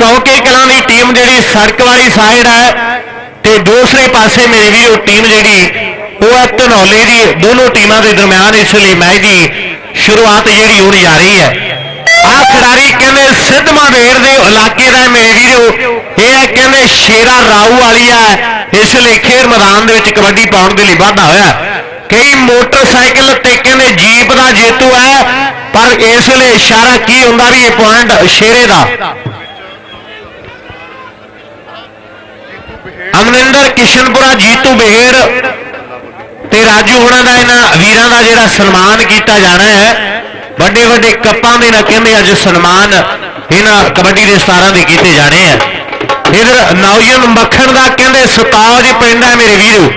ਕੌਕੇ ਕਲਾਂ ਦੀ team ਜਿਹੜੀ ਸੜਕ ਵਾਲੀ ਸਾਈਡ ਹੈ ਤੇ ਦੂਸਰੇ ਪਾਸੇ ਮੇਰੇ ਵੀਰੋ ਟੀਮ ਜਿਹੜੀ, ਉਹ ਹੈ ਧਨੌਲੇ ਦੀ, ਦੋਨੋਂ ਟੀਮਾਂ ਦੇ ਦਰਮਿਆਨ ਇਸ ਲਈ ਮੈਚ ਦੀ ਸ਼ੁਰੂਆਤ ਜਿਹੜੀ ਹੋਣ ਜਾ ਰਹੀ ਹੈ। ਆਹ ਖਿਡਾਰੀ ਕਹਿੰਦੇ ਸਿੱਧਵਾਂ ਵੇਰ ਦੇ ਇਲਾਕੇ ਦਾ ਮੇਰੇ ਵੀਰੋ। ਇਹ ਹੈ ਕਹਿੰਦੇ ਸ਼ੇਰਾ ਰਾਊ ਵਾਲੀ ਹੈ। ਇਸ ਲਈ ਖੇਡ ਮੈਦਾਨ ਦੇ ਵਿੱਚ ਕਬੱਡੀ ਪਾਉਣ ਦੇ ਲਈ ਵਾਧਾ ਹੋਇਆ ਕਈ ਮੋਟਰਸਾਈਕਲ ਤੇ ਕਹਿੰਦੇ ਜੀਪ ਦਾ ਜੇਤੂ ਹੈ, ਪਰ ਇਸ ਲਈ ਇਸ਼ਾਰਾ ਕੀ ਹੁੰਦਾ ਵੀ ਇਹ ਪੁਆਇੰਟ ਸ਼ੇਰੇ ਦਾ। ਅਮਰਿੰਦਰ ਕਿਸ਼ਨਪੁਰਾ, ਜੀਤੂ ਬਹਿੜ ਤੇ ਰਾਜੂ ਹੁਣਾਂ ਦਾ ਇਹਨਾਂ ਵੀਰਾਂ ਦਾ ਜਿਹੜਾ ਸਨਮਾਨ ਕੀਤਾ ਜਾਣਾ ਹੈ। ਵੱਡੇ ਵੱਡੇ ਕੱਪਾਂ ਦੇ ਨਾਲ ਕਹਿੰਦੇ ਅੱਜ ਸਨਮਾਨ ਇਹਨਾਂ ਕਬੱਡੀ ਦੇ ਸਤਾਰਾਂ ਦੇ ਕੀਤੇ ਜਾਣੇ ਆ। ਇਧਰ ਨੌਜਵਾਨ ਮੱਖਣ ਦਾ ਕਹਿੰਦੇ ਸਤਾਜ ਪਿੰਡ ਹੈ ਮੇਰੇ ਵੀਰੋ,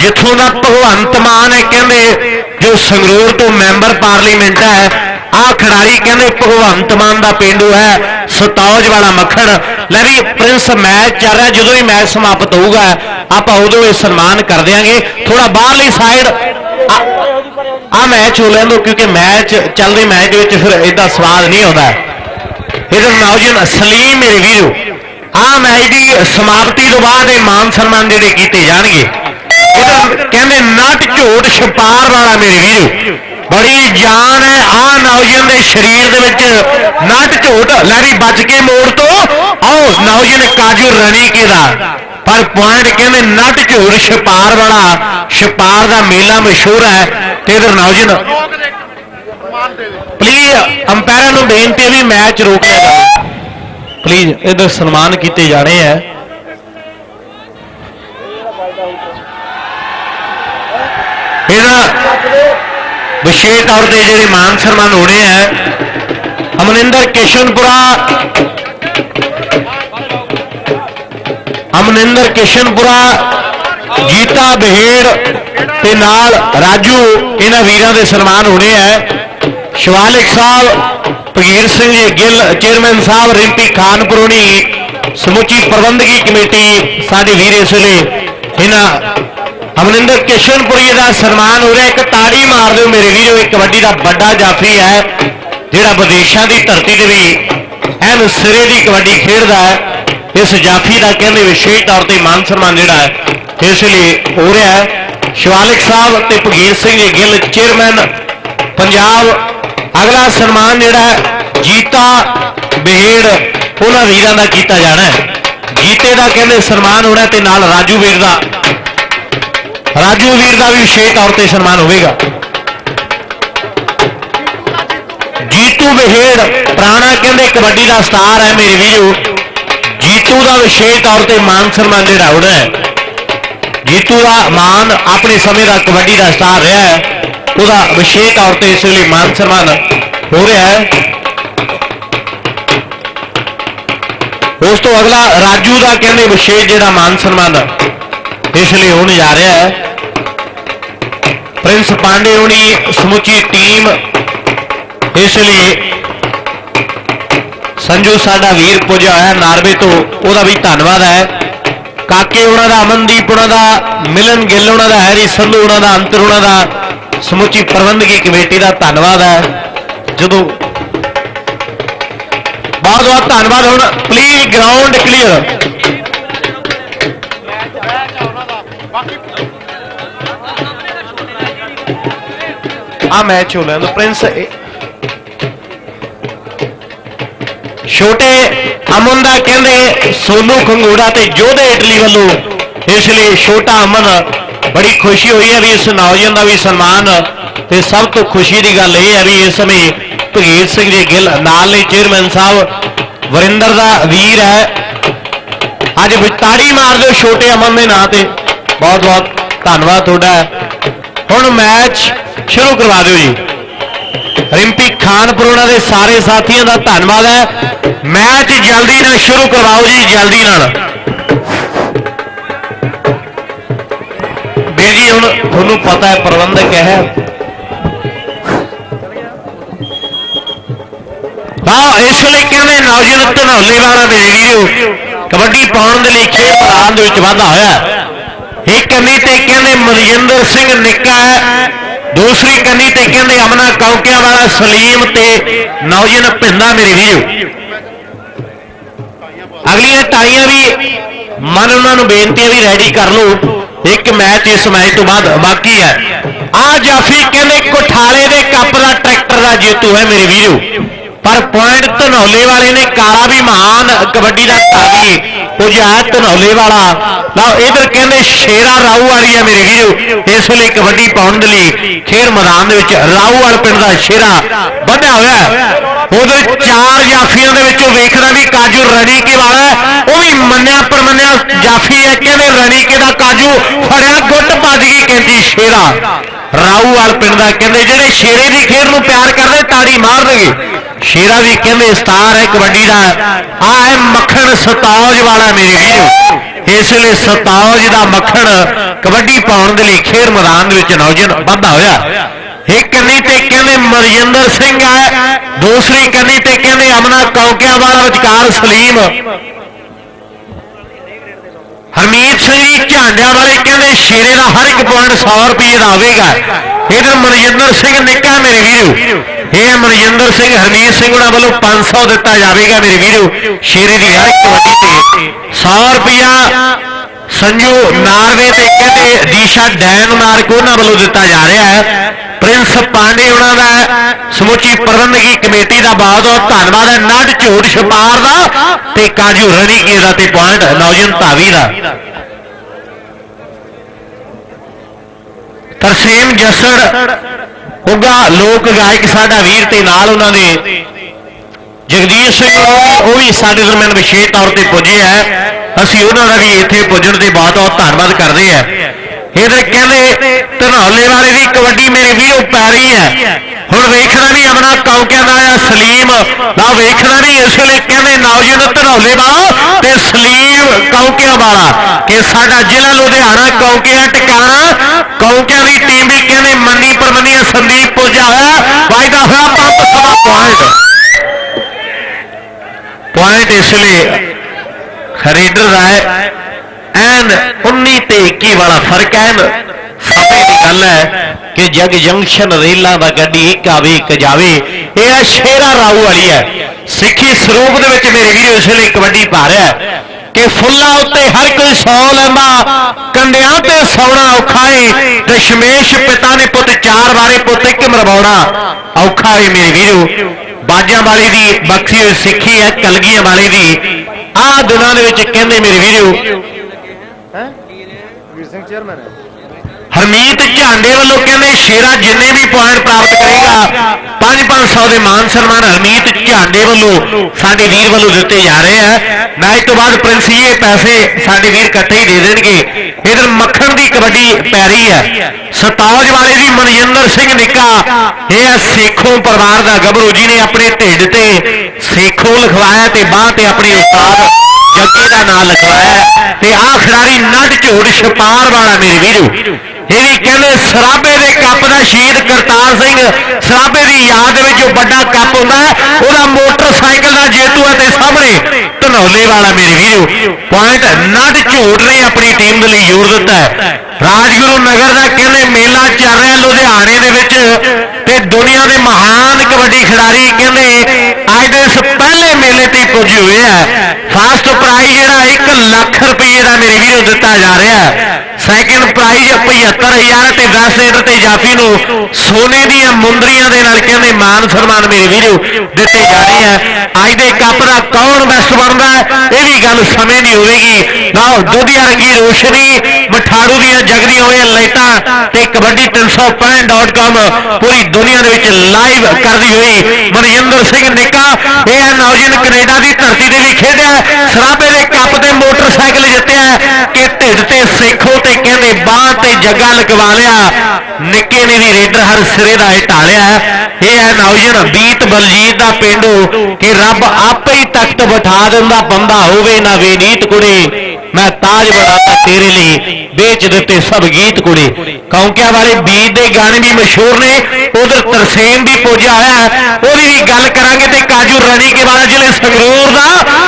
ਜਿੱਥੋਂ ਦਾ ਭਗਵੰਤ ਮਾਨ ਹੈ, ਕਹਿੰਦੇ ਜੋ ਸੰਗਰੂਰ ਤੋਂ ਮੈਂਬਰ ਪਾਰਲੀਮੈਂਟ ਹੈ ਆਹ ਖਿਡਾਰੀ ਕਹਿੰਦੇ ਭਗਵੰਤ ਮਾਨ ਦਾ ਪਿੰਡੂ ਹੈ, ਸਤੌਜ ਵਾਲਾ ਮੱਖਣ। ਲੈ ਵੀ ਪ੍ਰਿੰਸ, ਮੈਚ ਚੱਲ ਰਿਹਾ, ਜਦੋਂ ਹੀ ਮੈਚ ਸਮਾਪਤ ਹੋਊਗਾ, ਆਪਾਂ ਉਦੋਂ ਇਹ ਸਨਮਾਨ ਕਰ ਦਿਆਂਗੇ। ਥੋੜਾ ਬਾਹਰਲੀ ਸਾਈਡ ਆ ਮੈਚ ਹੋ ਲੈਂਦੋ, ਕਿਉਂਕਿ ਮੈਚ ਚੱਲਦੇ ਮੈਚ ਦੇ ਵਿੱਚ ਫਿਰ ਇਦਾਂ ਸਵਾਦ ਨਹੀਂ ਆਉਂਦਾ। ਇਹਦਾ ਨੌਜਵਾਨ ਸਲੀਮ ਮੇਰੇ ਵੀਰੋ, ਆ ਮੈਚ ਦੀ ਸਮਾਪਤੀ ਤੋਂ ਬਾਅਦ ਇਹ ਮਾਨ ਸਨਮਾਨ ਜਿਹੜੇ ਕੀਤੇ ਜਾਣਗੇ। ਇਧਰ ਕਹਿੰਦੇ ਨਟ ਝੋਟ ਛਪਾਰ ਵਾਲਾ ਮੇਰੇ ਵੀਰੋ। ਬੜੀ ਜਾਨ ਹੈ। ਆ ਨੌਜਵਾਨ ਦੇ ਸਰੀਰ ਦੇ ਵਿੱਚ ਨਟ ਝੋਟ ਲੈ ਬਚ ਕੇ ਮੋੜ ਤੋਂ ਆਓ ਨੌਜਵਾਨ ਕਾਜੂ ਰਣੀਕੇ ਦਾ ਪਰ ਪੁਆਇੰਟ ਕਹਿੰਦੇ ਨਟ ਝੋਟ ਛਪਾਰ ਵਾਲਾ, ਛਪਾਰ ਦਾ ਮੇਲਾ ਮਸ਼ਹੂਰ ਹੈ। ਤੇ ਇਧਰ ਨੌਜਵਾਨ ਪਲੀਜ਼ ਅੰਪਾਇਰਾਂ ਨੂੰ ਬੇਨਤੀ ਵੀ ਮੈਚ ਰੋਕ ਲਿਆ ਜਾਵੇ। ਪਲੀਜ਼ ਇਧਰ ਸਨਮਾਨ ਕੀਤੇ ਜਾਣੇ ਹੈ। ਇਹਦਾ ਵਿਸ਼ੇਸ਼ ਤੌਰ ਤੇ ਜਿਹੜੇ ਮਾਨ ਸਨਮਾਨ ਹੋਣੇ ਆ ਅਮਨਿੰਦਰ ਕਿਸ਼ਨਪੁਰਾ। ਅਮਨਿੰਦਰ ਕਿਸ਼ਨਪੁਰਾ ਗੀਤਾ ਬਹਿੜ ਤੇ ਨਾਲ ਰਾਜੂ, ਇਹਨਾਂ ਵੀਰਾਂ ਦੇ ਸਨਮਾਨ ਹੋਣੇ ਆ। ਸ਼ਿਵਾਲਿਕ ਸਾਹਿਬ, ਭਗੀਰ ਸਿੰਘ ਜੀ, ਗਿੱਲ, ਚੇਅਰਮੈਨ ਸਾਹਿਬ, ਰਿੰਪੀ ਖਾਨਪੁਰੋਣੀ ਸਮੁੱਚੀ ਪ੍ਰਬੰਧਕੀ ਕਮੇਟੀ ਸਾਡੇ ਵੀਰ ਇਸ ਵੇਲੇ ਇਹਨਾਂ ਅਮਰਿੰਦਰ ਕਿਸ਼ਨਪੁਰੀ ਦਾ ਸਨਮਾਨ ਹੋ ਰਿਹਾ ਇੱਕ ਤਾੜੀ ਮਾਰ ਦਿਓ ਮੇਰੇ ਵੀਰੋ, ਇਹ ਕਬੱਡੀ ਦਾ ਵੱਡਾ ਜਾਫੀ ਹੈ, ਜਿਹੜਾ ਵਿਦੇਸ਼ਾਂ ਦੀ ਧਰਤੀ ਤੇ ਵੀ ਐਨ ਸਿਰੇ ਦੀ ਕਬੱਡੀ ਖੇਡਦਾ ਹੈ। ਇਸ ਜਾਫੀ ਦਾ ਕਹਿੰਦੇ ਵਿਸ਼ੇਸ਼ ਤੌਰ ਤੇ ਮਾਨ ਸਨਮਾਨ ਜਿਹੜਾ ਹੈ, ਇਸ ਲਈ ਹੋ ਰਿਹਾ ਹੈ। ਸ਼ਿਵਾਲਿਕ ਸਾਹਿਬ ਤੇ ਭਗੀਰ ਸਿੰਘ ਜੀ ਗਿੱਲ ਚੇਅਰਮੈਨ, ਪੰਜਾਬ। ਅਗਲਾ ਸਨਮਾਨ ਜਿਹੜਾ ਜੀਤਾ ਬੇੜ ਉਹਨਾਂ ਵੀਰਾਂ ਦਾ ਕੀਤਾ ਜਾਣਾ ਹੈ। ਜੀਤੇ ਦਾ ਕਹਿੰਦੇ ਸਨਮਾਨ ਹੋਣਾ ਤੇ ਨਾਲ ਰਾਜੂ ਵੀਰ ਦਾ। ਰਾਜੂ ਵੀਰ ਦਾ ਵੀ ਵਿਸ਼ੇਸ਼ ਤੌਰ ਤੇ ਸਨਮਾਨ ਹੋਵੇਗਾ। ਜੀਤੂ ਬਹਿੜ, ਪ੍ਰਾਣਾ ਕਹਿੰਦੇ ਕਬੱਡੀ ਦਾ ਸਟਾਰ ਹੈ ਮੇਰੇ ਵੀਰੋ। ਜੀਤੂ ਦਾ ਵਿਸ਼ੇਸ਼ ਤੌਰ ਤੇ ਮਾਨ ਸਨਮਾਨ ਜਿਹੜਾ ਹੋਣਾ ਹੈ। ਜੀਤੂ ਦਾ ਮਾਨ ਆਪਣੇ ਸਮੇਂ ਦਾ ਕਬੱਡੀ ਦਾ ਸਟਾਰ ਰਿਹਾ ਹੈ। ਉਹਦਾ ਵਿਸ਼ੇਸ਼ ਤੌਰ ਤੇ ਇਸ ਲਈ ਮਾਨ ਸਨਮਾਨ ਹੋ ਰਿਹਾ ਹੈ। ਉਸ ਤੋਂ ਅਗਲਾ ਰਾਜੂ ਦਾ ਕਹਿੰਦੇ ਵਿਸ਼ੇਸ਼ ਜਿਹੜਾ ਮਾਨ ਸਨਮਾਨ ਇਸ ਲਈ ਹੋਣ ਜਾ ਰਿਹਾ ਹੈ। ਪ੍ਰਿੰਸ ਪਾਂਡੇ ਹੋਣੀ ਸਮੁੱਚੀ ਟੀਮ, ਇਸ ਲਈ ਸੰਜੂ ਸਾਡਾ ਵੀਰ ਪੁੱਜਿਆ ਹੋਇਆ ਨਾਰਵੇ ਤੋਂ, ਉਹਦਾ ਵੀ ਧੰਨਵਾਦ ਹੈ। ਕਾਕੇ ਉਹਨਾਂ ਦਾ, ਅਮਨਦੀਪ ਉਹਨਾਂ ਦਾ, ਮਿਲਨ ਗਿੱਲ ਉਹਨਾਂ ਦਾ, ਹੈਰੀ ਸੰਧੂ ਉਹਨਾਂ ਦਾ, ਅੰਤਰ ਉਹਨਾਂ ਦਾ, ਸਮੁੱਚੀ ਪ੍ਰਬੰਧਕੀ ਕਮੇਟੀ ਦਾ ਧੰਨਵਾਦ ਹੈ। ਜਦੋਂ ਬਹੁਤ ਬਹੁਤ ਧੰਨਵਾਦ ਹੁਣ ਪਲੀਜ਼ ਗਰਾਊਂਡ ਕਲੀਅਰ ਆ ਮੈਚ ਹੋ ਲੈਂਦਾ ਪ੍ਰਿੰਸ, ਇਹ- ਛੋਟੇ ਅਮਨ ਦਾ ਕਹਿੰਦੇ ਸੋਨੂ ਖੰਗੂੜਾ ਤੇ ਜੋਧੇ ਇਟਲੀ ਵੱਲੋਂ ਇਸ ਲਈ ਛੋਟਾ ਅਮਨ ਬੜੀ ਖੁਸ਼ੀ ਹੋਈ ਹੈ ਵੀ ਇਸ ਨੌਜਵਾਨ ਦਾ ਵੀ ਸਨਮਾਨ ਤੇ ਸਭ ਤੋਂ ਖੁਸ਼ੀ ਦੀ ਗੱਲ ਇਹ ਹੈ ਵੀ ਇਸ ਸਮੇਂ ਭਗੀਰ ਸਿੰਘ ਜੀ ਗਿੱਲ ਨਾਲ ਨੇ ਚੇਅਰਮੈਨ ਸਾਹਿਬ ਵਰਿੰਦਰ ਦਾ ਵੀਰ ਹੈ। ਅੱਜ ਵਿਤਾੜੀ ਮਾਰ ਦਿਓ ਛੋਟੇ ਅਮਨ ਦੇ ਨਾਂ ਤੇ। ਬਹੁਤ ਬਹੁਤ ਧੰਨਵਾਦ ਤੁਹਾਡਾ। ਹੁਣ ਮੈਚ ਸ਼ੁਰੂ ਕਰਵਾ ਦਿਓ ਜੀ। ਰਿੰਪੀ ਖਾਨਪੁਰ ਉਹਨਾਂ ਦੇ ਸਾਰੇ ਸਾਥੀਆਂ ਦਾ ਧੰਨਵਾਦ ਹੈ। ਮੈਚ ਜਲਦੀ ਨਾਲ ਸ਼ੁਰੂ ਕਰਵਾਓ ਜੀ, ਜਲਦੀ ਨਾਲ। ਵੀਰ ਜੀ, ਹੁਣ ਤੁਹਾਨੂੰ ਪਤਾ ਹੈ, ਪ੍ਰਬੰਧਕ ਹੈ। ਹਾਂ ਇਸ ਲਈ ਕਹਿੰਦੇ ਨੌਜਵਾਨ ਧਨੌਲੇ ਦੇ ਵੀਡੀਓ ਕਬੱਡੀ ਪਾਉਣ ਦੇ ਲਈ ਖੇਡ ਮੈਦਾਨ ਦੇ ਵਿੱਚ ਵਾਧਾ ਹੋਇਆ। ਹੈ। ਇੱਕ ਕੰਨੀ ਤੇ ਕਹਿੰਦੇ ਮਨਜਿੰਦਰ ਸਿੰਘ ਨਿੱਕਾ ਹੈ। ਦੂਸਰੀ ਕੰਨੀ ਤੇ ਕਹਿੰਦੇ, ਅਮਨਾ ਕੌਕਿਆਂ ਵਾਲਾ ਸਲੀਮ ਤੇ ਨੌਜਨ ਭਿੰਦਾ ਮੇਰੀ ਵੀਰੋ। ਅਗਲੀਆਂ ਟਾਈਆਂ ਵੀ, ਮਨ ਉਹਨਾਂ ਨੂੰ ਬੇਨਤੀ ਹੈ ਵੀ ਰੈਡੀ ਕਰ ਲਓ। ਇੱਕ ਮੈਚ ਇਸ ਮੈਚ ਤੋਂ ਬਾਅਦ ਬਾਕੀ ਹੈ। ਆ ਜਾਫੀ ਕਹਿੰਦੇ, ਕੋਠਾਲੇ ਦੇ ਕੱਪ ਦਾ ਟਰੈਕਟਰ ਦਾ ਜੇਤੂ ਹੈ ਮੇਰੇ ਵੀਰੋ। ਪਰ ਪੁਆਇੰਟ ਧਨੌਲੇ ਵਾਲੇ ਨੇ ਕਾਲਾ ਵੀ ਮਹਾਨ ਕਬੱਡੀ ਦਾ ਧਾਰੀ ਪੁਜਾ ਧਨੌਲੇ ਵਾਲਾ। ਲਓ ਇਧਰ ਕਹਿੰਦੇ ਸ਼ੇਰਾ ਰਾਊ ਵਾਲੀ ਹੈ ਮੇਰੇ ਵੀਰੋ। ਇਸ ਵੇਲੇ ਕਬੱਡੀ ਪਾਉਣ ਦੇ ਲਈ ਖੇਡ ਮੈਦਾਨ ਦੇ ਵਿੱਚ ਰਾਊ ਵਾਲ ਪਿੰਡ ਦਾ ਸ਼ੇਰਾ ਬੰਨਿਆ ਹੋਇਆ ਹੈ। ਉਹਦੇ ਚਾਰ ਜਾਫੀਆਂ ਦੇ ਵਿੱਚੋਂ ਵੇਖਦਾ ਵੀ ਕਾਜੂ ਰਣੀਕੇ ਵਾਲਾ ਉਹ ਵੀ ਮੰਨਿਆ ਪਰਮੰਨਿਆ ਜਾਫੀ ਹੈ। ਕਹਿੰਦੇ ਰਣੀਕੇ ਦਾ ਕਾਜੂ? ਫੜਿਆ, ਗੁੱਟ ਭੱਜ ਗਈ ਕਹਿੰਦੀ ਸ਼ੇਰਾ। ਰਾਊਵਾਲ ਪਿੰਡ ਦਾ ਕਹਿੰਦੇ ਜਿਹੜੇ ਸ਼ੇਰੇ ਦੀ ਖੇਡ ਨੂੰ ਪਿਆਰ ਕਰਦੇ, ਤਾੜੀ ਮਾਰ ਦੇਗੇ ਸ਼ੇਰਾ ਵੀ ਕਹਿੰਦੇ ਸਤਾਰ ਹੈ, ਕਬੱਡੀ ਦਾ। ਆ ਹੈ ਮੱਖਣ ਸਤੌਜ ਵਾਲਾ ਮੇਰੇ ਵੀਰੋ। ਇਸ ਲਈ ਸਤੌਜ ਦਾ ਮੱਖਣ ਕਬੱਡੀ ਪਾਉਣ ਦੇ ਲਈ ਖੇਡ ਮੈਦਾਨ ਦੇ ਵਿੱਚ ਨੌਜਵਾਨ ਵਾਧਾ ਹੋਇਆ। ਇੱਕ ਕੰਨੀ ਤੇ ਕਹਿੰਦੇ ਮਰਜਿੰਦਰ ਸਿੰਘ ਹੈ, ਦੂਸਰੀ ਕੰਨੀ ਤੇ ਕਹਿੰਦੇ ਅਮਨਾ ਕੌਕਿਆਂ ਵਾਲਾ ਵਿਚਕਾਰ ਸਲੀਮ। ਹਰਮੀਤ ਸਿੰਘ ਜੀ ਝਾਂਡਿਆਂ ਵਾਲੇ ਕਹਿੰਦੇ ਸ਼ੇਰੇ ਦਾ ਹਰ ਇੱਕ ਪੁਆਇੰਟ 100 ਰੁਪਏ ਦਾ ਆਵੇਗਾ। ਇਧਰ ਮਨਜਿੰਦਰ ਸਿੰਘ ਨਿੱਕਾ ਮੇਰੇ ਵੀਰੋ। ਇਹ ਮਨਜਿੰਦਰ ਸਿੰਘ, ਹਰਮੀਤ ਸਿੰਘ ਉਹਨਾਂ ਵੱਲੋਂ 500 ਦਿੱਤਾ ਜਾਵੇਗਾ ਮੇਰੇ ਵੀਰੋ। ਸ਼ੇਰੇ ਦੀ ਹਰ ਕਬੱਡੀ ਤੇ 100 ਰੁਪਿਆ ਸੰਜੂ ਨਾਰਵੇ ਤੇ ਕਹਿੰਦੇ ਦੀਸ਼ਾ ਡੈਨਮਾਰਕ ਉਹਨਾਂ ਵੱਲੋਂ ਦਿੱਤਾ ਜਾ ਰਿਹਾ ਹੈ। ਪ੍ਰਿੰਸ ਪਾਂਡੇ ਉਹਨਾਂ ਦਾ ਸਮੁੱਚੀ ਪ੍ਰਬੰਧਕੀ ਕਮੇਟੀ ਦਾ ਬਹੁਤ ਬਹੁਤ ਧੰਨਵਾਦ ਹੈ। ਨੱਡ ਝੂਠ ਛਪਾਰ ਦਾ ਤੇ ਕਾਜੂ ਰਣੀਕੇ ਦਾ ਤੇ ਪੁਆਇੰਟ ਨੌਜਨ ਧਾਵੀ ਦਾ। ਤਰਸੇਮ ਜਸੜ ਉਗਾ ਲੋਕ ਗਾਇਕ ਸਾਡਾ ਵੀਰ ਤੇ ਨਾਲ ਉਹਨਾਂ ਦੇ। ਜਗਦੀਸ਼ ਸਿੰਘ ਉਹ ਵੀ ਸਾਡੇ ਦਰਮਿਆਨ ਵਿਸ਼ੇਸ਼ ਤੌਰ ਤੇ ਪੁੱਜੇ ਹੈ ਅਸੀਂ ਉਹਨਾਂ ਦਾ ਵੀ ਇੱਥੇ ਪੁੱਜਣ ਤੇ ਬਹੁਤ ਬਹੁਤ ਧੰਨਵਾਦ ਕਰਦੇ ਆ। ਇਹਦੇ ਕਹਿੰਦੇ, ਧਨੌਲੇ ਵਾਲੇ ਦੀ ਕਬੱਡੀ ਮੇਰੇ ਵੀਰੋ ਪੈਰੀ ਹੈ ਹੁਣ ਵੇਖਣਾ ਵੀ ਆਪਣਾ ਕੌਕਿਆਂ ਦਾ ਆ ਸਲੀਮ। ਨਾ ਵੇਖਣਾ ਵੀ ਇਸ ਵੇਲੇ ਕਹਿੰਦੇ ਨੌਜਵਾਨ ਧਨੌਲੇ ਵਾਲਾ ਤੇ ਸਲੀਮ ਕੌਕਿਆਂ ਵਾਲਾ। ਕਿ ਸਾਡਾ ਜ਼ਿਲ੍ਹਾ ਲੁਧਿਆਣਾ ਕੌਕਿਆਂ ਟਿਕਾਣਾ। ਕੌਕਿਆਂ ਦੀ ਟੀਮ ਵੀ ਕਹਿੰਦੇ ਮੰਨੀ ਪਰਮੰਨੀਆ ਸੰਦੀਪ ਪੁੱਜਾ ਹੋਇਆ ਵਾਇਦਾ ਹੋਇਆ ਪੰਪ ਸਵਾ ਪੁਆਇੰਟ ਪੁਆਇੰਟ ਇਸ ਲਈ ਖਰੀਦਰ ਦਾ ਹੈ ਐਨ 19 ਤੇ 21 ਵਾਲਾ ਫ਼ਰਕ ਹੈ ਐਨ ਸਮੇਂ ਦੀ ਗੱਲ ਹੈ ਕਿ ਜਗ ਜੰਕਸ਼ਨ ਰੇਲਾਂ ਦਾ ਗੱਡੀ ਇੱਕ ਆਵੇ ਇੱਕ ਜਾਵੇ ਇਹ ਆ ਸ਼ੇਰਾ ਰਾਊ ਵਾਲੀ ਹੈ ਸਿੱਖੀ ਸਰੂਪ ਦੇ ਵਿੱਚ ਹੈ ਕਿ ਫੁੱਲਾਂ ਉੱਤੇ ਹਰ ਕੋਈ ਸੌ ਲੈਂਦਾ ਕੰਡਿਆਂ ਤੇ ਸੌਣਾ ਔਖਾ ਏ ਦਸ਼ਮੇਸ਼ ਪਿਤਾ ਨੇ ਪੁੱਤ ਚਾਰ ਵਾਰੇ ਪੁੱਤ ਇੱਕ ਮਰਵਾਉਣਾ ਔਖਾ ਏ ਮੇਰੇ ਵੀਰੋ। ਬਾਜਾਂ ਵਾਲੀ ਦੀ ਬਖਸ਼ੀ ਹੋਈ ਸਿੱਖੀ ਹੈ ਕਲਗੀਆਂ ਵਾਲੀ ਦੀ। ਆਹ ਦਿਨਾਂ ਦੇ ਵਿੱਚ ਕਹਿੰਦੇ ਮੇਰੇ ਵੀਰੋ ਵੀਰ ਸਿੰਘ ਚੇਅਰਮੈਨ ਹੈ। ਹਰਮੀਤ ਝਾਂਡੇ ਵੱਲੋਂ ਕਹਿੰਦੇ ਸ਼ੇਰਾ ਜਿੰਨੇ ਵੀ ਪੁਆਇੰਟ ਪ੍ਰਾਪਤ ਕਰੇਗਾ 5-500 ਦੇ ਮਾਨ ਸਨਮਾਨ ਹਰਮੀਤ ਝਾਂਡੇ ਵੱਲੋਂ ਸਾਡੇ ਵੀਰ ਵੱਲੋਂ ਦਿੱਤੇ ਜਾ ਰਹੇ ਆ। ਮੈਚ ਤੋਂ ਬਾਅਦ ਪ੍ਰਿੰਸ ਪੈਸੇ ਸਾਡੇ ਵੀਰ ਇਕੱਠੇ ਹੀ ਦੇ ਦੇਣਗੇ। ਇਧਰ ਮੱਖਣ ਦੀ ਕਬੱਡੀ ਪੈ ਰਹੀ ਹੈ। ਸਤੌਜ ਵਾਲੇ ਦੀ ਮਨਜਿੰਦਰ ਸਿੰਘ ਨਿੱਕਾ, ਇਹ ਹੈ ਸੇਖੋਂ ਪਰਿਵਾਰ ਦਾ ਗੱਭਰੂ ਜੀ ਨੇ ਆਪਣੇ ਢਿੱਡ ਤੇ ਸੇਖੋਂ ਲਿਖਵਾਇਆ ਤੇ ਬਾਹ ਤੇ ਆਪਣੀ ਉਸਤਾਦ ਜੱਗੇ ਦਾ ਨਾਮ ਲਿਖਵਾਇਆ ਤੇ ਆਹ ਖਿਡਾਰੀ ਨੱਡ ਝੋੜ ਛਪਾਰ ਵਾਲਾ ਮੇਰੇ ਵੀਰੋ। ਇਹ ਵੀ ਕਹਿੰਦੇ ਸਰਾਬੇ ਦੇ ਕੱਪ ਦਾ ਸ਼ਹੀਦ ਕਰਤਾਰ ਸਿੰਘ, ਸਰਾਬੇ ਦੀ ਯਾਦ ਵਿੱਚ ਜੋ ਵੱਡਾ ਕੱਪ ਹੁੰਦਾ ਉਹਦਾ ਮੋਟਰਸਾਈਕਲ ਦਾ ਜੇਤੂ ਹੈ ਤੇ ਸਾਹਮਣੇ ਧਨੌਲੇ ਵਾਲਾ ਮੇਰੇ ਵੀਰੋ। ਪੁਆਇੰਟ ਨੱਡ ਝੋੜ ਨੇ ਆਪਣੀ ਟੀਮ ਦੇ ਲਈ ਜ਼ੋਰ ਦਿੱਤਾ ਹੈ। ਰਾਜਗੁਰੂ ਨਗਰ ਦਾ ਕਹਿੰਦੇ ਮੇਲਾ ਚੱਲ ਰਿਹਾ ਲੁਧਿਆਣੇ ਦੇ ਵਿੱਚ ਤੇ ਦੁਨੀਆ ਦੇ ਮਹਾਨ ਕਬੱਡੀ ਖਿਡਾਰੀ ਕਹਿੰਦੇ ਅੱਜ ਦੇ ਇਸ ਪਹਿਲੇ ਮੇਲੇ ਤੇ ਪੁੱਜੇ ਹੋਏ ਆ। ਫਸਟ ਪ੍ਰਾਈਜ਼ ਜਿਹੜਾ 1 ਲੱਖ ਰੁਪਏ ਦਾ ਮੇਰੇ ਵੀਰੋ ਦਿੱਤਾ ਜਾ ਰਿਹਾ ਹੈ। ਸੈਕਿੰਡ ਪ੍ਰਾਈਜ਼ 75000 ਤੇ 10 ਲੀਟਰ ਤੇ ਜਾਫੀ ਨੂੰ ਸੋਨੇ ਦੀਆਂ ਮੁੰਦਰੀਆਂ ਦੇ ਨਾਲ ਕਹਿੰਦੇ ਮਾਨ ਸਨਮਾਨ ਮੇਰੇ ਵੀਰੋ ਦਿੱਤੇ ਜਾ ਰਹੇ ਆ। ਅੱਜ ਦੇ ਕੱਪ ਦਾ ਕੌਣ ਬੈਸਟ ਬਣਦਾ ਇਹ ਵੀ ਗੱਲ ਸਮੇਂ ਦੀ ਹੋਵੇਗੀ। ਲਓ ਦੁਧੀਆ ਰੰਗੀ ਰੋਸ਼ਨੀ, ਮਠਾੜੂ ਦੀਆਂ ਜਗਦੀਆਂ ਹੋਈਆਂ ਲਾਈਟਾਂ ਤੇ ਕਬੱਡੀ 365.com ਪੂਰੀ ਦੁਨੀਆ ਦੇ ਵਿੱਚ ਲਾਈਵ ਕਰਦੀ ਹੋਈ ਮਨਜਿੰਦਰ ਸਿੰਘ ਨਿੱਕਾ। ਇਹ ਹੈ ਨੌਜਵਾਨ ਕੈਨੇਡਾ ਦੀ ਧਰਤੀ ਦੇ ਵੀ ਖੇਡਿਆ ਸਰਾਬੇ ਦੇ ਕੱਪ ਤੇ ਮੋਟਰਸਾਈਕਲ ਜਿੱਤਿਆ ਕਿ ਢਿੱਡ ਤੇ ਸੇਖੋ ਤੇ ਕਹਿੰਦੇ ਬਾਹ ਤੇ ਜੱਗਾ ਲਗਵਾ ਲਿਆ। ਨਿੱਕੇ ਨੇ ਵੀ ਰੇਡਰ ਹਰ ਸਿਰੇ ਦਾ ਇਹ ਢਾਲਿਆ ਇਹ ਹੈ ਨੌਜਵਾਨ ਬੀਤ ਬਲਜੀਤ ਦਾ ਪਿੰਡੂ, ਕਿ ਰੱਬ ਆਪੇ ਹੀ ਤਖਤ ਬਿਠਾ ਦਿੰਦਾ, ਬੰਦਾ ਹੋਵੇ ਨਾ ਵੇਨੀਤ ਕੁੜੇ। ਮੈਂ ਤਾਜ ਬਣਾਤਾ ਤੇਰੇ ਲਈ, ਵੇਚ ਦਿੱਤੇ ਸਭ ਗੀਤ ਕੁੜੇ। ਕੌਂਕਿਆਂ ਵਾਲੇ ਬੀਤ ਦੇ ਗਾਣੇ ਵੀ ਮਸ਼ਹੂਰ ਨੇ, ਉਧਰ ਤਰਸੇਮ ਵੀ ਪੂਜਿਆ ਹੋਇਆ ਉਹਦੀ ਵੀ ਗੱਲ ਕਰਾਂਗੇ ਤੇ ਕਾਜੂ ਰਣੀ ਕੇ ਵਾਲਾ ਜ਼ਿਲ੍ਹੇ ਸੰਗਰੂਰ ਦਾ।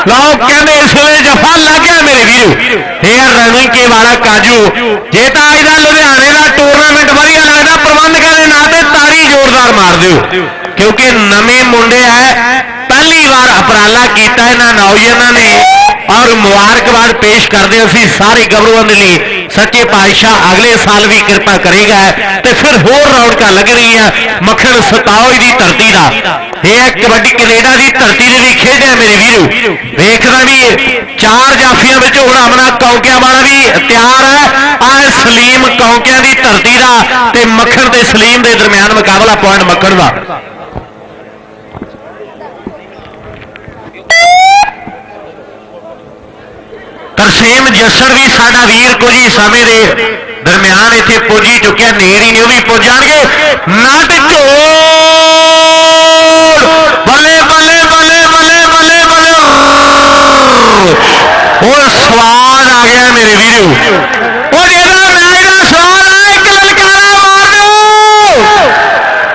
ਲਓ, ਕਹਿੰਦੇ ਇਸ ਵੇਲੇ ਜਫਾ ਲੱਗ ਗਿਆ ਮੇਰੇ ਵੀਰੋ। ਇਹ ਰਣੀ ਕੇ ਵਾਲਾ ਕਾਜੂ। ਜੇ ਤਾਂ ਅੱਜ ਦਾ ਲੁਧਿਆਣੇ ਦਾ ਟੂਰਨਾਮੈਂਟ ਵਧੀਆ ਲੱਗਦਾ, ਪ੍ਰਬੰਧਕਾਂ ਦੇ ਨਾਂ ਤੇ ਤਾੜੀ ਜ਼ੋਰਦਾਰ ਮਾਰ ਦਿਓ। ਕਿਉਂਕਿ ਨਵੇਂ ਮੁੰਡੇ ਆ ਪਹਿਲੀ ਵਾਰ ਅਪਰਾਲਾ ਕੀਤਾ ਇਹਨਾਂ ਨੌਜਵਾਨਾਂ ਨੇ। ਔਰ ਮੁਬਾਰਕਬਾਦ ਪੇਸ਼ ਕਰਦੇ ਅਸੀਂ ਸਾਰੇ ਗੱਭਰੂਆਂ ਦੇ ਲਈ। ਸੱਚੇ ਪਾਤਸ਼ਾਹ ਅਗਲੇ ਸਾਲ ਵੀ ਕਿਰਪਾ ਕਰੇਗਾ ਤੇ ਫਿਰ ਹੋਰ ਰੌਣਕਾਂ ਲੱਗ ਰਹੀਆਂ ਮੱਖਣ ਸਤਾਓਈ ਦੀ ਧਰਤੀ ਦਾ। ਇਹ ਹੈ ਕਬੱਡੀ ਕੈਨੇਡਾ ਦੀ ਧਰਤੀ ਦੇ ਵੀ ਖੇਡਿਆ ਮੇਰੇ ਵੀਰੋ। ਵੇਖਦਾ ਵੀ ਚਾਰ ਜਾਫੀਆਂ ਵਿੱਚ ਹੁਣ ਅਮਨਾ ਕੌਂਕਿਆਂ ਵਾਲਾ ਵੀ ਤਿਆਰ ਹੈ। ਆ ਸਲੀਮ ਕੌਂਕਿਆਂ ਦੀ ਧਰਤੀ ਦਾ ਤੇ ਮੱਖਣ ਤੇ ਸਲੀਮ ਦੇ ਦਰਮਿਆਨ ਮੁਕਾਬਲਾ ਪੁਆਇੰਟ ਮੱਖਣ ਦਾ। ਤਰਸੇਮ ਜੱਸੜ ਵੀ ਸਾਡਾ ਵੀਰ ਕੁਝ ਹੀ ਸਮੇਂ ਦੇ ਦਰਮਿਆਨ ਇੱਥੇ ਪੁੱਜੀ ਚੁੱਕਿਆ, ਨੇਰ ਹੀ ਨਹੀਂ ਉਹ ਵੀ ਪੁੱਜ ਜਾਣਗੇ। ਨਟ ਝੋਲ ਬੱਲੇ ਬੱਲੇ ਬੱਲੇ ਬੱਲੇ ਬੱਲੇ ਬੱਲੇ! ਉਹ ਸਵਾਦ ਆ ਗਿਆ ਮੇਰੇ ਵੀਰੋ। ਉਹ ਜਿਹੜਾ ਮੈਚ ਦਾ ਸਵਾਦ ਆ, ਇੱਕ ਲਲਕਾਰਾ ਮਾਰ ਦਿਓ!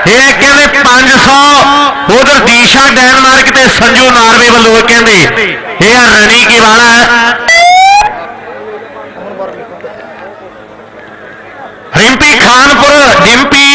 ਇਹ ਕਹਿੰਦੇ 500 ਉਧਰ ਦੀਸ਼ਾ ਡੈਨਮਾਰਕ ਤੇ ਸੰਜੂ ਨਾਰਵੇ ਵੱਲੋਂ ਕਹਿੰਦੇ, ਇਹ ਆ ਰਣੀ ਕੀ ਵਾਲਾ ਹੈ ਰਿੰਪੀ ਖਾਨਪੁਰ ਡਿੰਪੀ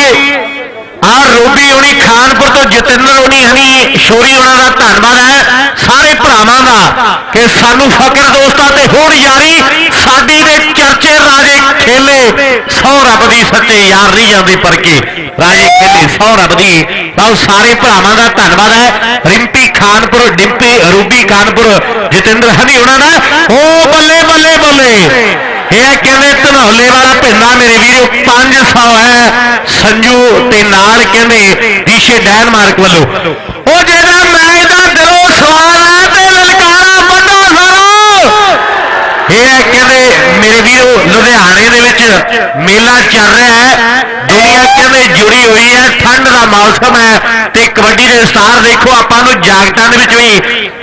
ਆ ਰੂਬੀ ਹੋਣੀ ਖਾਨਪੁਰ ਤੋਂ ਜਤਿੰਦਰ ਹੋਣੀ ਹਨੀ ਸ਼ੋਰੀ ਉਹਨਾਂ ਦਾ ਧੰਨਵਾਦ ਹੈ, ਸਾਰੇ ਭਰਾਵਾਂ ਦਾ, ਕਿ ਸਾਨੂੰ ਫਕਰ ਦੋਸਤਾਂ ਤੇ ਹੋਰ ਯਾਰੀ, ਸਾਡੀ ਦੇ ਚਰਚੇ ਰਾਜੇ ਖੇਲੇ, ਸੌ ਰੱਬ ਦੀ ਸੱਚੇ ਯਾਰ ਨਹੀਂ ਜਾਂਦੇ ਪਰ ਕੇ ਰਾਜੇ ਖੇਲੇ, ਸੌ ਰੱਬ ਦੀ। ਤਾਂ ਸਾਰੇ ਭਰਾਵਾਂ ਦਾ ਧੰਨਵਾਦ ਹੈ। ਰਿੰਪੀ ਖਾਨਪੁਰ, ਡਿੰਪੀ ਰੂਬੀ ਖਾਨਪੁਰ, ਜਤਿੰਦਰ ਹਨੀ ਉਹਨਾਂ ਦਾ। ਓ ਬੱਲੇ ਬੱਲੇ ਬੱਲੇ। ਇਹ ਕਹਿੰਦੇ ਧਨੌਲੇ ਵਾਲਾ ਪਿੰਡਾ ਮੇਰੇ ਵੀਰੋ 500 ਹੈ। ਸੰਜੂ ਤੇ ਨਾਲ ਕਹਿੰਦੇ ਦੀਸ਼ੇ ਡੈਨਮਾਰਕ ਵੱਲੋਂ। ਉਹ ਜਿਹੜਾ ਮੈਚ ਦਾ ਦਿਲੋਂ ਸਵਾਲ ਹੈ ਤੇ ਲਲਕਾਰਾ ਵੱਡਾ ਸਾਰੋ। ਇਹ ਹੈ ਕਹਿੰਦੇ ਮੇਰੇ ਵੀਰੋ, ਲੁਧਿਆਣੇ ਦੇ ਵਿੱਚ ਮੇਲਾ ਚੱਲ ਰਿਹਾ ਹੈ। ਦੁਨੀਆ ਕਹਿੰਦੇ ਜੁੜੀ ਹੋਈ ਹੈ, ਠੰਡ ਦਾ ਮੌਸਮ ਹੈ। ਤੇ ਕਬੱਡੀ ਦੇ ਸਟਾਰ ਦੇਖੋ, ਆਪਾਂ ਨੂੰ ਜਾਗਟਾਂ ਦੇ ਵਿੱਚ ਵੀ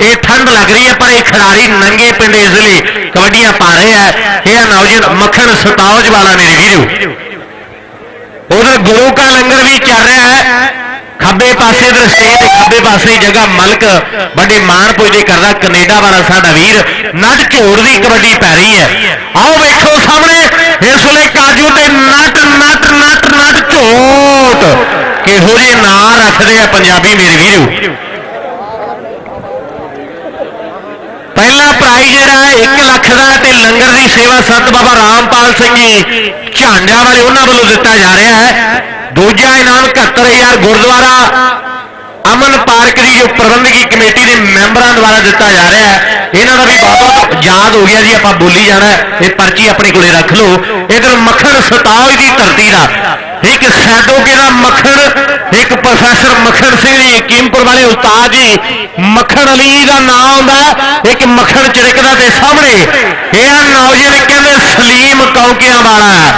ਇਹ ਠੰਡ ਲੱਗ ਰਹੀ ਹੈ, ਪਰ ਇਹ ਖਿਡਾਰੀ ਨੰਗੇ ਪਿੰਡੇ ਇਸ ਲਈ ਕਬੱਡੀਆਂ ਪਾ ਰਹੇ ਆ ਇਹ ਨੌਜਵਾਨ ਮੱਖਣ ਸਤਾਉਜ ਵਾਲਾ ਮੇਰੇ ਵੀਰੋ। ਉਧਰ ਗੁਰੂ ਕਾ ਲੰਗਰ ਵੀ ਚੱਲ ਰਿਹਾ ਹੈ। ਖੱਬੇ ਪਾਸੇ ਦੇ ਸਟੇਜ ਦੇ ਖੱਬੇ ਪਾਸੇ ਦੀ ਜਗ੍ਹਾ ਮਲਕ ਵੱਡੇ ਮਾਣ ਪੁੱਜਦੇ ਕਰਦਾ, ਕੈਨੇਡਾ ਵਾਲਾ ਸਾਡਾ ਵੀਰ। ਨਟ ਝੋੜ ਦੀ ਕਬੱਡੀ ਪੈ ਰਹੀ ਹੈ। ਆਓ ਵੇਖੋ ਸਾਹਮਣੇ, ਇਸ ਵੇਲੇ ਕਾਜੂ ਤੇ ਨਟ ਨਟ ਨਟ ਨਟ ਝੋਟ। ਕਿਹੋ ਜਿਹੇ ਨਾਂ ਰੱਖਦੇ ਆ ਪੰਜਾਬੀ ਮੇਰੇ ਵੀਰੋ? ਪਹਿਲਾ ਪ੍ਰਾਈਜ਼ ਜਿਹੜਾ ਹੈ 1 ਲੱਖ ਦਾ ਤੇ ਲੰਗਰ ਦੀ ਸੇਵਾ ਸੰਤ ਬਾਬਾ ਰਾਮਪਾਲ ਸਿੰਘ ਜੀ ਝਾਂਡਿਆਂ ਵਾਲੇ ਉਹਨਾਂ ਵੱਲੋਂ ਦਿੱਤਾ ਜਾ ਰਿਹਾ ਹੈ। ਦੂਜਾ ਇਨਾਮ 71000 ਗੁਰਦੁਆਰਾ ਅਮਨ ਪਾਰਕ ਦੀ ਜੋ ਪ੍ਰਬੰਧਕੀ ਕਮੇਟੀ ਦੇ ਮੈਂਬਰਾਂ ਦੁਆਰਾ ਦਿੱਤਾ ਜਾ ਰਿਹਾ ਹੈ। ਇਹਨਾਂ ਦਾ ਵੀ ਬਹੁਤ ਯਾਦ ਹੋ ਗਿਆ ਜੀ, ਆਪਾਂ ਬੋਲੀ ਜਾਣਾ ਇਹ ਪਰਚੀ ਆਪਣੇ ਕੋਲੇ ਰੱਖ ਲਓ। ਇਧਰ ਮੱਖਣ ਸਤਾਜ ਦੀ ਧਰਤੀ ਦਾ ਇੱਕ ਸੈਦੋਕੇ ਦਾ ਮੱਖਣ, ਇੱਕ ਪ੍ਰੋਫੈਸਰ ਮੱਖਣ ਸਿੰਘ ਜੀ ਕੀਮਪੁਰ ਵਾਲੇ ਉਸਤਾਦ ਜੀ। ਮੱਖਣ ਅਲੀ ਦਾ ਨਾਮ ਆਉਂਦਾ ਇੱਕ ਮੱਖਣ ਚਿੜਕਦਾ ਤੇ ਸਾਹਮਣੇ। ਇਹ ਆ ਨੌਜਵਾਨ ਕਹਿੰਦੇ ਸਲੀਮ ਕੌਕਿਆਂ ਵਾਲਾ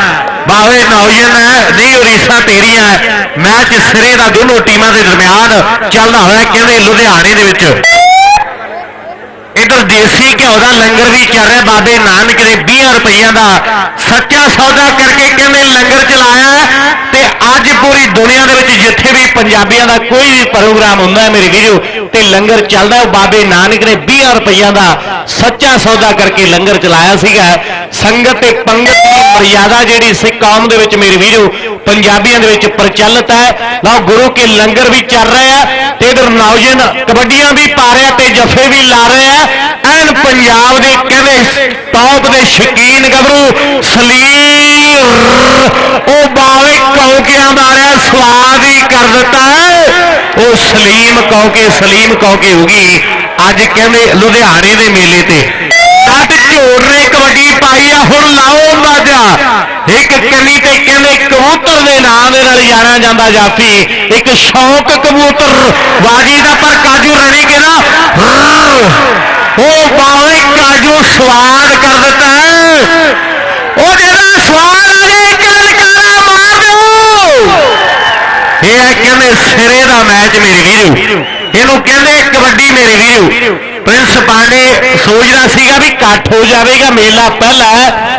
ਬਾਵੇ ਨੌਜਵਾਨ ਹੈ, ਨਹੀਂ ਉਰੀਸਾ ਤੇਰੀਆਂ ਹੈ। ਮੈਚ ਸਿਰੇ ਦਾ ਦੋਨੋਂ ਟੀਮਾਂ ਦੇ ਦਰਮਿਆਨ ਚੱਲਦਾ ਹੋਇਆ ਕਹਿੰਦੇ ਲੁਧਿਆਣੇ ਦੇ ਵਿੱਚ। ਦੇਸੀ ਘਿਓ ਦਾ ਲੰਗਰ ਵੀ ਚੱਲ ਰਿਹਾ, ਬਾਬੇ ਨਾਨਕ ਦੇ 20 ਰੁਪਈਆਂ ਦਾ। ਸੱਚਾ ਸੌਦਾ ਕਰਕੇ ਕਹਿੰਦੇ ਲੰਗਰ ਚਲਾਇਆ ਤੇ ਅੱਜ ਪੂਰੀ ਦੁਨੀਆ ਦੇ ਵਿੱਚ ਜਿੱਥੇ ਵੀ ਪੰਜਾਬੀਆਂ ਦਾ ਕੋਈ ਵੀ ਪ੍ਰੋਗਰਾਮ ਹੁੰਦਾ ਹੈ ਮੇਰੇ ਵੀਰੋ, ਤੇ ਲੰਗਰ ਚੱਲਦਾ ਉਹ ਬਾਬੇ ਨਾਨਕ ਨੇ 20 ਰੁਪਈਆਂ ਦਾ ਸੱਚਾ ਸੌਦਾ ਕਰਕੇ ਲੰਗਰ ਚਲਾਇਆ ਸੀਗਾ। ਸੰਗਤ ਤੇ ਪੰਗਤ ਦੀ ਮਰਿਆਦਾ ਜਿਹੜੀ ਸਿੱਖ ਕੌਮ ਦੇ ਵਿੱਚ ਮੇਰੇ ਵੀਰੋ, ਪੰਜਾਬੀਆਂ ਦੇ ਵਿੱਚ ਪ੍ਰਚਲਿਤ ਹੈ। ਲਓ ਗੁਰੂ ਕੇ ਲੰਗਰ ਵੀ ਚੱਲ ਰਿਹਾ ਤੇ ਇਧਰ ਨੌਜਵਾਨ ਕਬੱਡੀਆਂ ਵੀ ਪਾ ਰਿਹਾ ਤੇ ਜਫੇ ਵੀ ਲਾ ਰਿਹਾ ਪੰਜਾਬ ਦੇ ਕਹਿੰਦੇ ਟੌਪ ਦੇ ਸ਼ਕੀਨ ਗੱਭਰੂ ਸਲੀਮ ਉਹ ਬਾਵੇ ਕੌਕਿਆਂ ਦਾ ਮਾਰਿਆ, ਸਵਾਦ ਹੀ ਕਰ ਦਿੱਤਾ ਉਹ ਸਲੀਮ ਕੌਕੇ ਸਲੀਮ ਕੌਕੇ ਹੋ ਗਈ। ਅੱਜ ਕਹਿੰਦੇ ਲੁਧਿਆਣੇ ਦੇ ਮੇਲੇ ਤੇ। ਨਟ ਝੋਰ ਨੇ ਕਬੱਡੀ ਪਾਈ ਆ, ਹੁਣ ਲਾਓ ਇੱਕ ਕੰਨੀ ਤੇ ਕਹਿੰਦੇ ਕਬੂਤਰ ਦੇ ਨਾਂ ਦੇ ਨਾਲ ਜਾਣਿਆ ਜਾਂਦਾ ਜਾਫੀ। ਇੱਕ ਸ਼ੌਕ ਕਬੂਤਰ। ਬਾਜੀ ਦਾ ਪਰ ਕਾਜੂ ਰਣੀ ਕੇ ਨਾ ਉਹ ਬਾਵੇਂ ਕਾਜੂ ਸਵਾਦ ਕਰ ਦਿੱਤਾ ਉਹ ਜਿਹੜਾ ਸਵਾਦ ਆ ਜੇ ਇੱਕ ਲਲਕਾਰਾ ਮਾਰ ਦਿਓ। ਇਹ ਹੈ ਕਹਿੰਦੇ, ਸਿਰੇ ਦਾ ਮੈਚ ਮੇਰੇ ਵੀਰੋ। ਇਹਨੂੰ ਕਹਿੰਦੇ, ਕਬੱਡੀ ਮੇਰੇ ਵੀਰੋ। ਪ੍ਰਿੰਸ ਪਾਂਡੇ ਸੋਚਦਾ ਸੀਗਾ ਵੀ ਇਕੱਠ ਹੋ ਜਾਵੇਗਾ, ਮੇਲਾ ਪਹਿਲਾ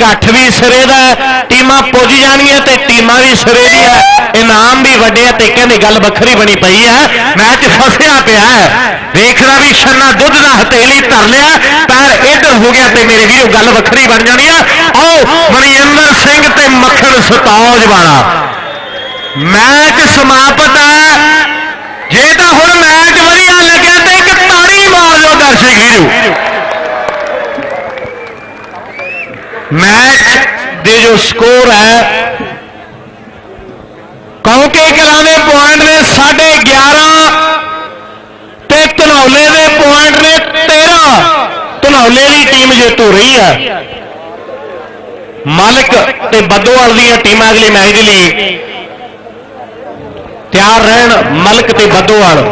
ਹੈ ਪਰ ਇਕੱਠ ਵੀ ਸਿਰੇ ਦਾ ਹੈ, ਟੀਮਾਂ ਪੁੱਜ ਜਾਣਗੀਆਂ ਤੇ ਟੀਮਾਂ ਵੀ ਸਿਰੇ ਦੀ ਹੈ ਇਨਾਮ ਵੀ ਵੱਡੇ ਆ ਤੇ ਕਹਿੰਦੇ ਗੱਲ ਵੱਖਰੀ ਬਣੀ ਪਈ ਹੈ ਮੈਚ ਫਸਿਆ ਪਿਆ ਹੈ ਵੇਖਦਾ ਵੀ ਛੰਨਾ ਦੁੱਧ ਦਾ ਹਥੇਲੀ ਧਰ ਲਿਆ ਪੈਰ ਇੱਧਰ ਹੋ ਗਿਆ ਤੇ ਮੇਰੇ ਵੀਰੋ ਗੱਲ ਵੱਖਰੀ ਬਣ ਜਾਣੀ ਆ ਆਓ ਮਨਿੰਦਰ ਸਿੰਘ ਤੇ ਮੱਖਣ ਸਤੌਜ ਵਾਲਾ ਮੈਚ ਸਮਾਪਤ ਹੈ ਜੇ ਤਾਂ ਹੁਣ ਮੈਚ ਵਧੀਆ ਸਿੰਘ ਵੀਰੂ ਮੈਚ ਦੇ ਜੋ ਸਕੋਰ ਹੈ ਕੌਂਕੇ ਕਲਾਂ ਦੇ ਪੁਆਇੰਟ ਨੇ 11.5 ਤੇ ਧਨੌਲੇ ਦੇ ਪੁਆਇੰਟ ਨੇ 13 ਧਨੌਲੇ ਦੀ ਟੀਮ ਜੇਤੂ ਰਹੀ ਹੈ। ਮਾਲਕ ਤੇ ਬੱਦੋਵਾਲ ਦੀਆਂ ਟੀਮਾਂ ਅਗਲੇ ਮੈਚ ਦੇ ਲਈ ਤਿਆਰ ਰਹਿਣ ਮਲਕ ਤੇ ਬੱਦੋਵਾਲ।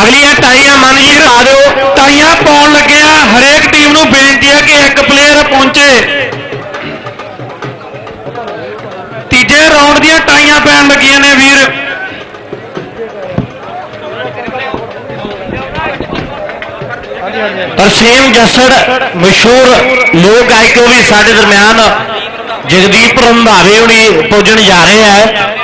ਅਗਲੀਆਂ ਟਾਈਆਂ ਮਨ ਜੀ ਲਾ ਦਿਓ। ਟਾਈਆਂ ਪਾਉਣ ਲੱਗਿਆ ਹਰੇਕ ਟੀਮ ਨੂੰ ਬੇਨਤੀ ਹੈ ਕਿ ਇੱਕ ਪਲੇਅਰ ਪਹੁੰਚੇ। ਤੀਜੇ ਰਾਉਂਡ ਦੀਆਂ ਟਾਈਆਂ ਪੈਣ ਲੱਗੀਆਂ ਨੇ ਵੀਰ। ਤਰਸੇਮ ਜੱਸੜ, ਮਸ਼ਹੂਰ ਲੋਕ ਗਾਇਕ ਵੀ ਸਾਡੇ ਦਰਮਿਆਨ ਜਗਦੀਪ ਰੰਧਾਵੇ ਹੁਣੀ ਪੁੱਜਣ ਜਾ ਰਹੇ ਹੈ।